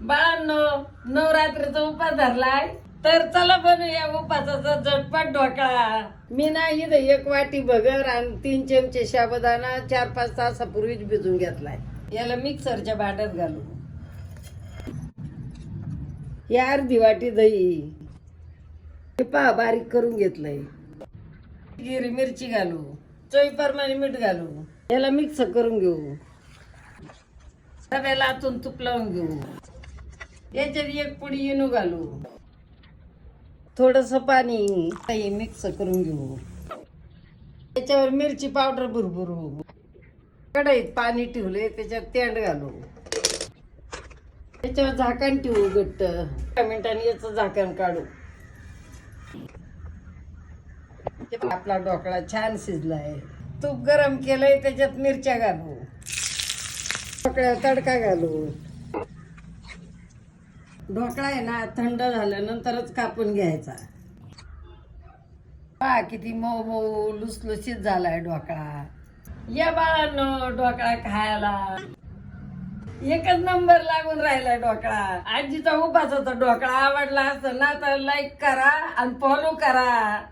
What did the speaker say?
बाळांनो नवरात्रीचा उपास धरलाय. तर चला बनवूया उपासाचा झटपट ढोकळा. मी ना इथं एक वाटी भगर आणि तीन चमचे साबुदाणा चार पाच तासापूर्वीच भिजून घेतलाय. याला मिक्सरच्या भांड्यात घालू. ही अर्धी वाटी दही. हे पहा बारीक करून घेतलंय. हिरवी मिरची घालू. चवीप्रमाणे मीठ घालू. याला मिक्स करून घेऊ. तव्याला आतून तूप लावून घेऊ. याच्यात एक पुडी येणू घालू. थोडस पाणी काही मिक्स करून घेऊ. त्याच्यावर मिरची पावडर भरभरू कढईत पाणी ठेवले त्याच्यात तेंड घालू. त्याच्यावर झाकण ठेवू घट्ट. एका मिनिटांनी याचं झाकण काढू. ते आपला ढोकळा छान शिजलाय. तूप गरम केलंय त्याच्यात मिरच्या घालू. ढोकळ्या तडका घालू. ढोकळा आहे ना थंड झाल्यानंतरच कापून घ्यायचा. पहा किती मऊ मऊ लुसलुसीत झालाय ढोकळा. या बाळांनो ढोकळा खायला. एकच नंबर लागून राहिलाय ढोकळा. आजीचा उपासाचा ढोकळा आवडला असं ना तर लाईक करा आणि फॉलो करा.